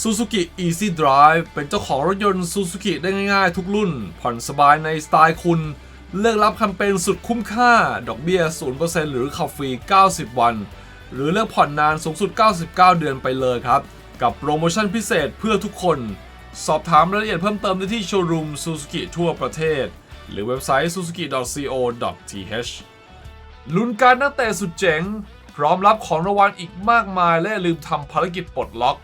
Suzuki Easy Drive เป็นเจ้าของรถยนต์ Suzuki ได้ง่ายๆ ทุกรุ่น ผ่อนสบายในสไตล์คุณ เลือกรับแคมเปญสุดคุ้มค่า ดอกเบี้ย 0%หรือขับฟรี 90 วัน หรือเลือกผ่อนนานสูงสุด 99 เดือนไปเลยครับ กับโปรโมชั่นพิเศษเพื่อทุกคน สอบถามรายละเอียดเพิ่มเติมได้ที่โชว์รูม Suzuki ทั่วประเทศ หรือเว็บไซต์ suzuki.co.th ลุ้นการนักเตะสุดเจ๋ง พร้อมรับของรางวัลอีกมากมายและลืมทำภารกิจปลดล็อก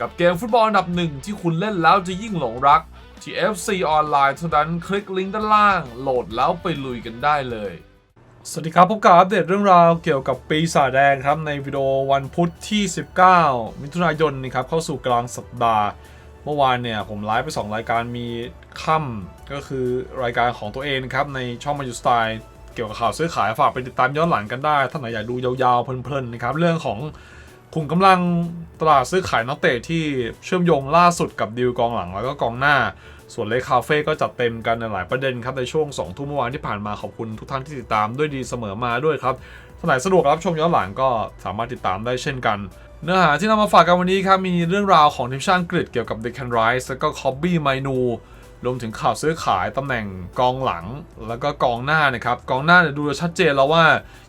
กับเกมฟุตบอลอันดับหนึ่งที่คุณเล่นแล้วจะยิ่งหลงรัก ที่ FC ออนไลน์เท่านั้นคลิกลิงก์ด้านล่าง โหลดแล้วไปลุยกันได้เลย สวัสดีครับ พบกับอัปเดตเรื่องราวเกี่ยวกับปีศาจแดงครับ ในวิดีโอวันพุธที่ 19 มิถุนายนนี่ครับเข้าสู่กลางสัปดาห์ เมื่อวานเนี่ยผมไลฟ์ไป 2 รายการมีค่ำก็คือรายการของตัวเองครับในช่องมายูสไตล์เกี่ยวกับข่าวซื้อขายฝากไปติดตามย้อนหลังกันได้ ถ้าไหนอยากดูยาวๆเพลินๆนะครับเรื่องของ คุมกำลังตลาดซื้อขายนักเตะที่เชื่อมโยงล่าสุดกับดีลกองหลังแล้วก็กองหน้า ส่วนเลคาเฟ่ก็จัดเต็มกันในหลายประเด็นครับในช่วง 2 ทุ่มเมื่อวานที่ผ่านมาขอบคุณทุกท่านที่ติดตามด้วยดีเสมอมาด้วยครับถ้าไหนสะดวกรับชมย้อนหลังก็สามารถติดตามได้เช่นกัน เนื้อหาที่นำมาฝากกันวันนี้ครับมีเรื่องราวของทีมชาติอังกฤษเกี่ยวกับ Declan Rice แล้วก็คอบบี้ไมนูรวมถึงข่าวซื้อขายตำแหน่งกองหลังแล้วก็กองหน้านะครับกองหน้าเนี่ยดูชัดเจนแล้วว่า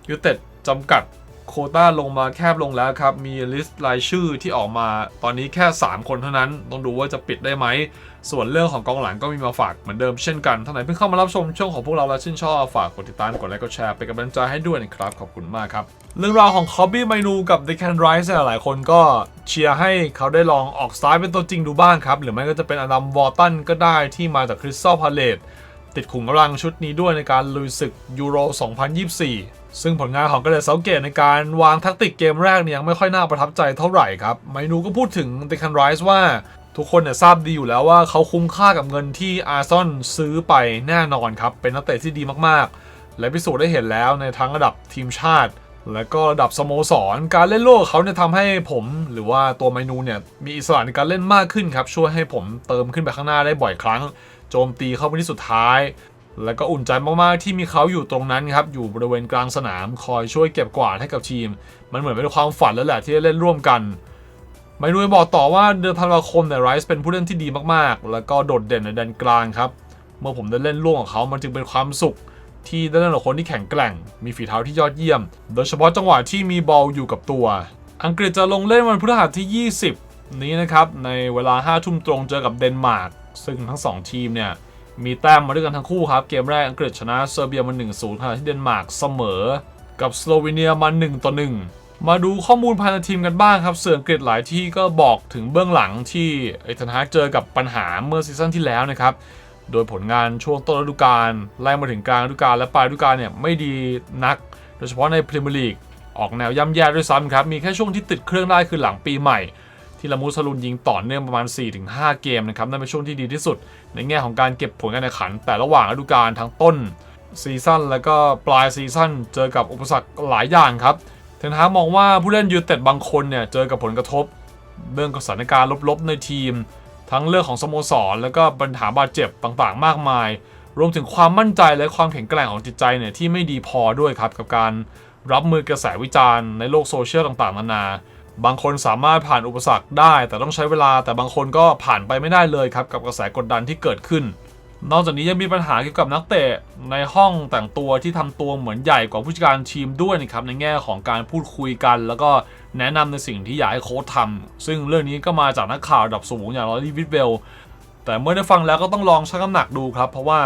ยูเต็ดจำกัด โคต้าลงมาแคบลงแล้วครับ มีลิสต์รายชื่อที่ออกมา ตอนนี้แค่ 3 คนเท่านั้น ต้องดูว่าจะปิดได้ไหม ส่วนเรื่องของกองหลังก็มีมาฝากเหมือนเดิมเช่นกันท่านไหนเพิ่งเข้ามารับชมช่องของพวกเราแล้วชื่นชอบฝากกดติดตามกดไลค์กดแชร์เป็นกำลังใจให้ด้วยนะครับ ขอบคุณมากครับ เรื่องราวของคอบบี้ไมนูกับ d e c a n Rice เนี่ยหลายคนก็เชียร์ให้เขาได้ลองออกสไตล์เป็นตัวจริงดูบ้างครับหรือไม่ก็จะเป็นอดัมวอร์ตันก็ได้ที่มาจากคริสตัลพาเลต ติดขุมกำลังชุดนี้ด้วยในการลุยศึกยูโร 2024 ซึ่งผลงานของกระเดเซาเกตในการวางแทักติกเกมแรกเนี่ยยังไม่ค่อยน่าประทับใจเท่าไหร่ครับ ไมนูก็พูดถึง d e c a n Rice ว่าทุกคนเนี่ยทราบดีอยู่แล้วว่าเขาคุ้มค่ากับเงินที่อาร์ซอนซื้อไปแน่นอนครับ เป็นนักเตะที่ดีมากๆ และพิสูจน์ได้เห็นแล้วในทั้งระดับทีมชาติ และก็ระดับสโมสร การเล่นโลกเขาเนี่ยทำให้ผม หรือว่าตัวไมนูเนี่ยมีอิสระในการเล่นมากขึ้นครับช่วยให้ผมเติมขึ้นไปข้างหน้าได้บ่อยครั้ง โจมตีเข้าไปที่สุดท้าย แล้วก็อุ่นใจมากๆที่มีเขาอยู่ตรงนั้นครับ อยู่บริเวณกลางสนามคอยช่วยเก็บกวาดให้กับทีม มันเหมือนเป็นความฝันแล้วแหละที่ได้เล่นร่วมกันไมนูบอกต่อว่าเดือนธันวาคมเนี่ยไรซ์เป็นผู้เล่นที่ดีมากๆ แล้วก็โดดเด่นในแดนกลางครับ เมื่อผมได้เล่นร่วมกับเขา มันจึงเป็นความสุข ที่ได้เล่นกับคนที่แข็งแกร่ง มีฝีเท้าที่ยอดเยี่ยม โดยเฉพาะจังหวะที่มีบอลอยู่กับตัว อังกฤษจะลงเล่นวันพฤหัสที่ 20 นี้นะครับ ในเวลา5ทุ่มตรงเจอกับเดนมาร์ก ซึ่งทั้ง 2 ทีมเนี่ย มีแต้มมาด้วยกันทั้งคู่ครับ เกมแรกอังกฤษชนะเซอร์เบียมา1-0ขณะที่เดนมาร์กเสมอ กับสโลวีเนียมา1ต่อ1มาดูข้อมูลภายในทีมกันบ้างครับ เสื่ออังกฤษหลายที่ก็บอกถึงเบื้องหลังที่ไอ้ทนฮากเจอกับปัญหาเมื่อซีซั่นที่แล้วนะครับ โดยผลงานช่วงต้นฤดูกาลไล่มาถึงกลางฤดูกาลและปลายฤดูกาลเนี่ยไม่ดีนัก โดยเฉพาะในพรีเมียร์ลีกออกแนวย่ำแย่ด้วยซ้ำครับ มีแค่ช่วงที่ติดเครื่องได้คือหลังปีใหม่ ที่ละมุสลุนยิงต่อเนื่องประมาณ 4-5 เกมนะครับนั่นเป็นช่วงที่ดีที่สุด ในแง่ของการเก็บผลการแข่งขัน แต่ระหว่างฤดูกาลทั้งต้นซีซั่นแล้วก็ปลายซีซั่นเจอกับอุปสรรคหลายอย่างครับเทนฮามองว่าผู้เล่นยูเต็ดบางคนเนี่ยเจอกับผลกระทบ เรื่องของสถานการณ์ลบๆในทีม ทั้งเรื่องของสโมสร แล้วก็ปัญหาบาดเจ็บต่างๆ มากมาย รวมถึงความมั่นใจและความแข็งแกร่งของจิตใจเนี่ยที่ไม่ดีพอด้วยครับกับการรับมือกระแสวิจารณ์ในโลกโซเชียลต่างๆนานา บางคนสามารถผ่านอุปสรรคได้ แต่ต้องใช้เวลาแต่บางคนก็ผ่านไปไม่ได้เลยครับกับกระแสกดดันที่เกิดขึ้น นอกจากนี้ยังมีปัญหาเกี่ยวกับนักเตะในห้องแต่งตัวที่ทำตัวเหมือนใหญ่กว่าผู้จัดการทีมด้วยนะครับในแง่ของการพูดคุยกัน แล้วก็แนะนำในสิ่งที่อยากให้โค้ชทำซึ่งเรื่องนี้ก็มาจากนักข่าวระดับสูงอย่างลอรีวิทเวลแต่เมื่อได้ฟังแล้วก็ต้องลองชั่งน้ำหนักดูครับ เพราะว่า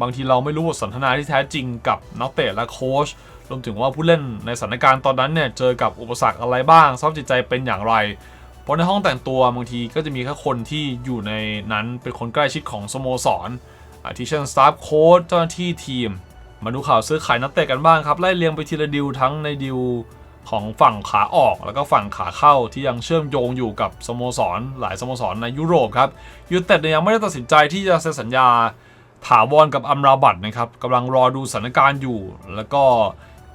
บางทีเราไม่รู้บทสนทนาที่แท้จริงกับนักเตะและโค้ช รวมถึงว่าผู้เล่นในสถานการณ์ตอนนั้นเนี่ยเจอกับอุปสรรคอะไรบ้างสภาพจิตใจเป็นอย่างไร เพราะในห้องแต่งตัวบางทีก็จะมีแค่คนที่อยู่ในนั้นเป็นคนใกล้ชิดของสโมสรอาทิเช่นสตาฟโค้ชเจ้าหน้าที่ทีม มาดูข่าวซื้อขายนักเตะกันบ้างครับไล่เรียงไปทีละดิวทั้งในดิวของฝั่งขาออกแล้วก็ฝั่งขาเข้าที่ยังเชื่อมโยงอยู่กับสโมสร หลายสโมสรในยุโรปครับยูเต็ดยยังไม่ได้ตัดสินใจที่จะเซ็นสัญญาถาวรกับอัมราบัตนะครับกำลังรอดูสถานการณ์อยู่ แล้วก็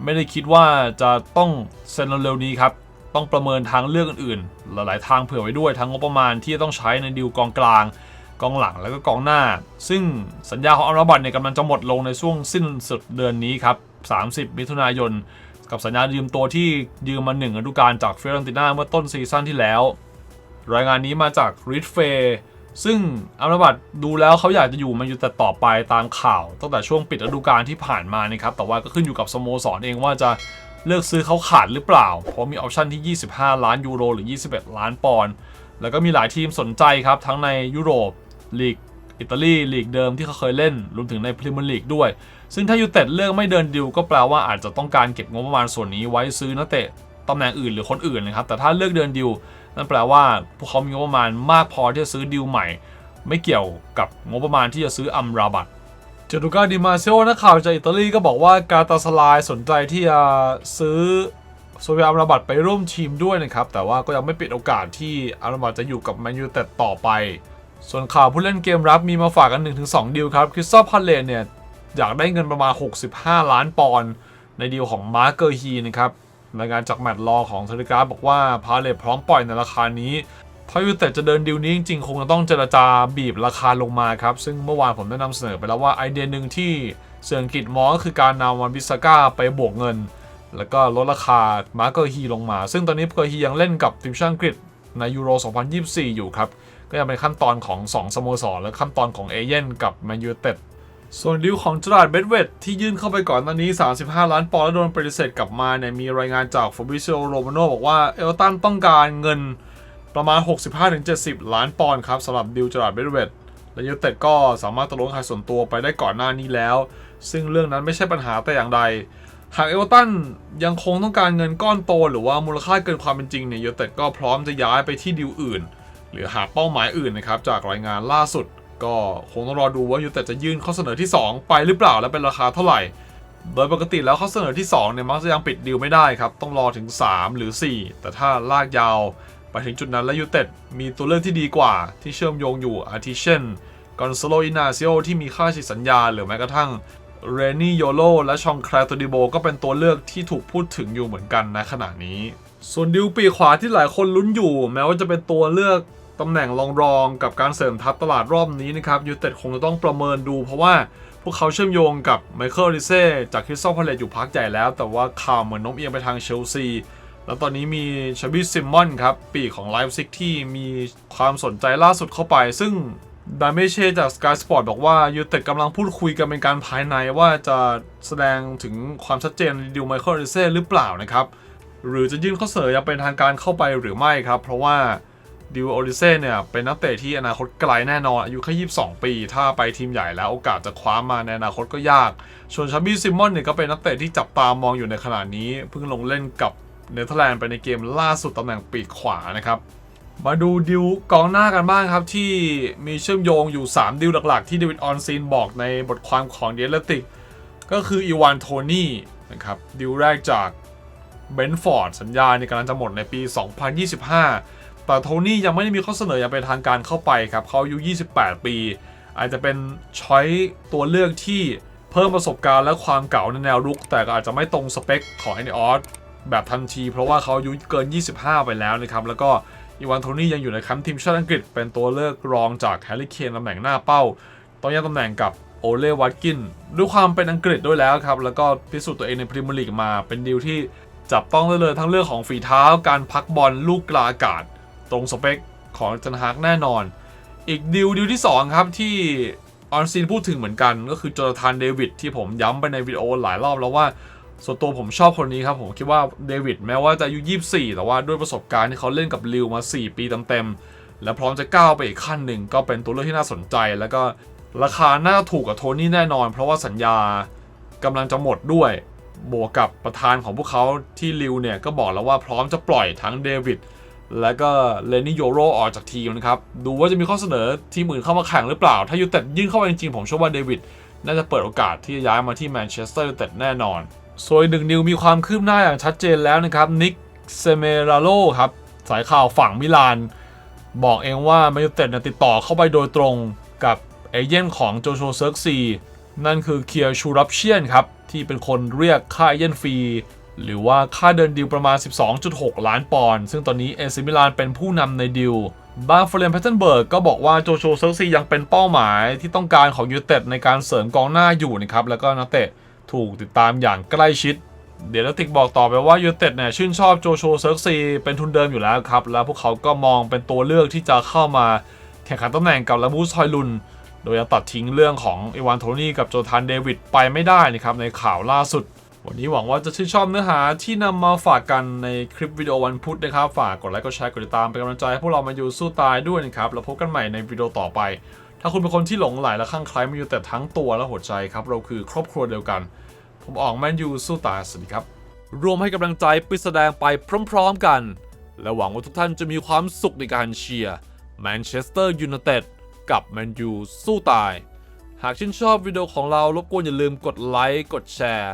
ไม่ได้คิดว่าจะต้องเซ็นเร็วๆนี้ครับ ต้องประเมินทางเลือกอื่นๆ หลายๆ ทางเผื่อไว้ด้วยทั้งงบประมาณที่ต้องใช้ในดิวกองกลางกองหลังแล้วก็กองหน้า ซึ่งสัญญาของอัมราบัตเนี่ยกำลังจะหมดลงในช่วงสิ้นสุดเดือนนี้ครับ 30 มิถุนายน กับสัญญายืมตัวที่ยืมมาหนึ่งฤดูกาลจากเฟรนติน่าเมื่อต้นซีซั่นที่แล้ว รายงานนี้มาจากริดเฟ ซึ่งอัมราบัตดูแล้วเขาอยากจะอยู่มาอยู่แต่ต่อไปตามข่าว ตั้งแต่ช่วงปิดฤดูกาลที่ผ่านมานะครับ แต่ว่าก็ขึ้นอยู่กับสโมสรเองว่าจะเลือกซื้อเขาขาดหรือเปล่า เพราะมีออปชั่นที่ 25 ล้านยูโรหรือ 21 ล้านปอนด์แล้วก็มีหลายทีมสนใจครับ ทั้งในยุโรปลีกอิตาลีลีกเดิมที่เขาเคยเล่นรวมถึงในพรีเมียร์ลีกด้วย ซึ่งถ้ายูเต็ดเลือกไม่เดินดิวก็แปลว่าอาจจะต้องการเก็บงบประมาณส่วนนี้ไว้ซื้อนักเตะตำแหน่งอื่นหรือคนอื่นนะครับแต่ถ้าเลือกเดินดิว นั่นแปลว่าพวกเขามีงบประมาณมากพอที่จะซื้อดิวใหม่ ไม่เกี่ยวกับงบประมาณที่จะซื้ออัมราบัตเจดูกาดิมาเซโอนักข่าวจากอิตาลีก็บอกว่ากาตาสลายสนใจที่จะซื้อโซเฟียอัมราบัตไปร่วมทีมด้วยนะครับ แต่ว่าก็ยังไม่ปิดโอกาสที่อัมราบัตจะอยู่กับแมนยูแต่ต่อไป ส่วนข่าวผู้เล่นเกมรับมีมาฝากกัน 1-2 ดีลครับคริสตัลพาเลตเนี่ยอยากได้เงินประมาณ 65 ล้านปอนด์ในดีลของมาร์เกอร์ฮีนะครับ รายงานจากแมตต์ลอของเทเลกราฟบอกว่าพาเลตพร้อมปล่อยในราคานี้ถ้ายูเต็ดจะเดินดีลนี้จริงๆ คงจะต้องเจรจาบีบราคาลงมาครับ ซึ่งเมื่อวานผมได้นำเสนอไปแล้วว่าไอเดียหนึ่งที่เสื่องกฤษมองก็คือการนำวันบิสก้าไปบวกเงิน แล้วก็ลดราคามาร์เกอร์ฮีลงมา ซึ่งตอนนี้เกอร์ฮียังเล่นกับทีมชาติอังกฤษในยูโร 2024 อยู่ครับ ก็ยังเป็นขั้นตอนของ 2 สโมสร และขั้นตอนของเอเย่นกับแมนยูเต็ด ส่วนดิวของจราร์ดเบดเวตที่ยื่นเข้าไปก่อนหน้านี้ 35 ล้านปอนด์แล้วโดนปฏิเสธกลับมาเนี่ยมีรายงานจากฟ a บิเ i โรมาโนบอกว่าเอลตันต้องการเงินประมาณ 65-70 ล้านปอนด์ครับสำหรับดิวจราร์ดเบดเวตและยูเต็ดก็สามารถตกลงขายส่วนตัวไปได้ก่อนหน้านี้แล้ว ซึ่งเรื่องนั้นไม่ใช่ปัญหาแต่อย่างใด หากเอลตันยังคงต้องการเงินก้อนโต หรือว่ามูลค่าเกินความเป็นจริงเนี่ยยูเต็ดก็พร้อมจะย้ายไปที่ดิวอื่น หรือหาเป้าหมายอื่นนะครับจากรายงานล่าสุด ก็คงต้องรอดูว่ายูเต็ดจะยื่นข้อเสนอที่ 2 ไปหรือเปล่าและเป็นราคาเท่าไหร่ โดยปกติแล้วข้อเสนอที่2เนี่ยมักจะยังปิดดีลไม่ได้ครับ ต้องรอถึง 3 หรือ 4 แต่ถ้าลากยาว ไปถึงจุดนั้นแล้วยูเต็ดมีตัวเลือกที่ดีกว่าที่เชื่อมโยงอยู่อาทิเช่นกอนซาโลอินาซิโอที่มีค่าฉีดสัญญา หรือแม้กระทั่งเรนี่โยโลและชองแคลตดิโบก็เป็นตัวเลือกที่ถูกพูดถึงอยู่เหมือนกันในขณะนี้ ส่วนดิวปีขวาที่หลายคนลุ้นอยู่ แม้ว่าจะเป็นตัวเลือก ตำแหน่งรองๆกับการเสริมทัพตลาดรอบนี้นะครับยูเต็ดคงจะต้องประเมินดู เพราะว่าพวกเขาเชื่อมโยงกับไมเคิลริเซ่จากคริสตัลพาเลตอยู่พักใหญ่แล้ว แต่ว่าข่าวเหมือนโน้มเอียงไปทางเชลซี แล้วตอนนี้มีชาบิซิมมอนครับ ปีของไลฟ์ซิกที่มีความสนใจล่าสุดเข้าไป ซึ่งดาเมเช่จาก Sky Sport บอกว่ายูเต็ดกำลังพูดคุยกันเป็นการภายในว่าจะแสดงถึงความชัดเจนในดิวไมเคิลริเซ่หรือเปล่านะครับหรือจะยื่นข้อเสนออย่างเป็นทางการเข้าไปหรือไม่ครับ เพราะว่า ดิวโอริเซ่เนี่ย เป็นนักเตะที่อนาคตไกลแน่นอน อายุแค่ 22 ปี ถ้าไปทีมใหญ่แล้วโอกาสจะคว้ามาในอนาคตก็ยาก ส่วนชาบี้ซิมมอนเนี่ยก็เป็นนักเตะที่จับตามองอยู่ในขณะนี้ เพิ่งลงเล่นกับเนเธอร์แลนด์ไปในเกมล่าสุดตำแหน่งปีกขวานะครับ มาดูดิวกองหน้ากันบ้างครับ ที่มีเชื่อมโยงอยู่ 3 ดิวหลักๆ ที่เดวิดออนซีนบอกในบทความของเดลติกก็คืออีวานโทนี่นะครับดิวแรกจากเบนฟอร์ดสัญญาในกำลังจะหมดในปี 2025 แต่โทนี่ยังไม่ได้มีข้อเสนออย่างเป็นทางการเข้าไปครับเขาอายุ 28 ปี อาจจะเป็นช้อยตัวเลือกที่เพิ่มประสบการณ์และความเก่าในแนวรุก แต่ก็อาจจะไม่ตรงสเปคของแอนดิออสแบบทันที เพราะว่าเขาอายุเกิน 25 ไปแล้วนะครับแล้วก็อีวานโทนี่ยังอยู่ในแคมป์ทีมชาติอังกฤษ เป็นตัวเลือกรองจากแฮร์รี่เคนตำแหน่งหน้าเป้าต้องแย่งตำแหน่งกับโอเล่วัตกินด้วยความเป็นอังกฤษด้วยแล้วครับ แล้วก็พิสูจน์ตัวเองในพรีเมียร์ลีกมา เป็นดีลที่จับต้องได้เลยทั้งเรื่องของฝีเท้าการพักบอลลูกกลาอากาศ ตรงสเปคของจันฮากแน่นอน อีกดีลดีลที่ 2 ครับที่ออนซีนพูดถึงเหมือนกัน ก็คือจอร์แดนเดวิดที่ผมย้ำไปในวิดีโอหลายรอบแล้วว่าส่วนตัวผมชอบคนนี้ครับ ผมคิดว่าเดวิดแม้ว่าจะอายุ 24 แต่ว่าด้วยประสบการณ์ที่เขาเล่นกับลิวมา 4 ปีเต็มๆและพร้อมจะก้าวไปอีกขั้นหนึ่งก็เป็นตัวเลือกที่น่าสนใจ แล้วก็ราคาน่าถูกกับโทนี่แน่นอน เพราะว่าสัญญากำลังจะหมดด้วยบวกกับประธานของพวกเขาที่ลิวเนี่ยก็บอกแล้วว่าพร้อมจะปล่อยทั้งเดวิด และก็เลนี่โยโรออกจากทีมนะครับ ดูว่าจะมีข้อเสนอทีมอื่นเข้ามาแข่งหรือเปล่า ถ้ายูเต็ดยื่นเข้ามาจริงๆผมเชื่อว่าเดวิดน่าจะเปิดโอกาสที่จะย้ายมาที่แมนเชสเตอร์ยูไนเต็ดแน่นอน ส่วนหนึ่งนิวมีความคืบหน้าอย่างชัดเจนแล้วนะครับนิกเซเมราโลครับสายข่าวฝั่งมิลาน บอกเองว่าแมนยูไนเต็ดติดต่อเข้าไปโดยตรงกับเอเย่นของโจโชเซิร์กซีนั่นคือเคียร์ชูรับเชียนครับที่เป็นคนเรียกค่าเอเย่นฟรี หรือว่าค่าเดินดิวประมาณ 12.6 ล้านปอนด์ซึ่งตอนนี้เอซิมิลานเป็นผู้นำในดิวบางเฟรนแพทเทนเบิร์กก็บอกว่าโจโชเซิร์ซียังเป็นเป้าหมายที่ต้องการของยูเต็ดในการเสริมกองหน้าอยู่นะครับ แล้วก็นักเตะถูกติดตามอย่างใกล้ชิด เดี๋ยวนักติกบอกต่อไปว่ายูเต็ดเนี่ยชื่นชอบโจโชเซิร์ซีเป็นทุนเดิมอยู่แล้วครับ แล้วพวกเขาก็มองเป็นตัวเลือกที่จะเข้ามาแข่งขันตำแหน่งกับลามูสฮอยลุน โดยยังตัดทิ้งเรื่องของเอวานโทนี่กับโจทานเดวิดไปไม่ได้นะครับในข่าวล่าสุด วันนี้หวังว่าจะชื่นชอบเนื้อหาที่นำมาฝากกันในคลิปวิดีโอวันพุธนะครับ ฝากกดไลค์กดแชร์กดติดตามเป็นกำลังใจให้พวกเรามาอยู่สู้ตายด้วยนะครับ แล้วพบกันใหม่ในวิดีโอต่อไป ถ้าคุณเป็นคนที่หลงใหลและคลั่งไคล้มาอยู่แต่ทั้งตัวและหัวใจครับ เราคือครอบครัวเดียวกัน ผมออกแมนยูสู้ตายสวัสดีครับ รวมให้กำลังใจไปแสดงไปพร้อมๆกัน และหวังว่าทุกท่านจะมีความสุขในการเชียร์แมนเชสเตอร์ยูไนเต็ดกับแมนยูสู้ตาย หากชื่นชอบวิดีโอของเรารบกวนอย่าลืมกดไลค์กดแชร์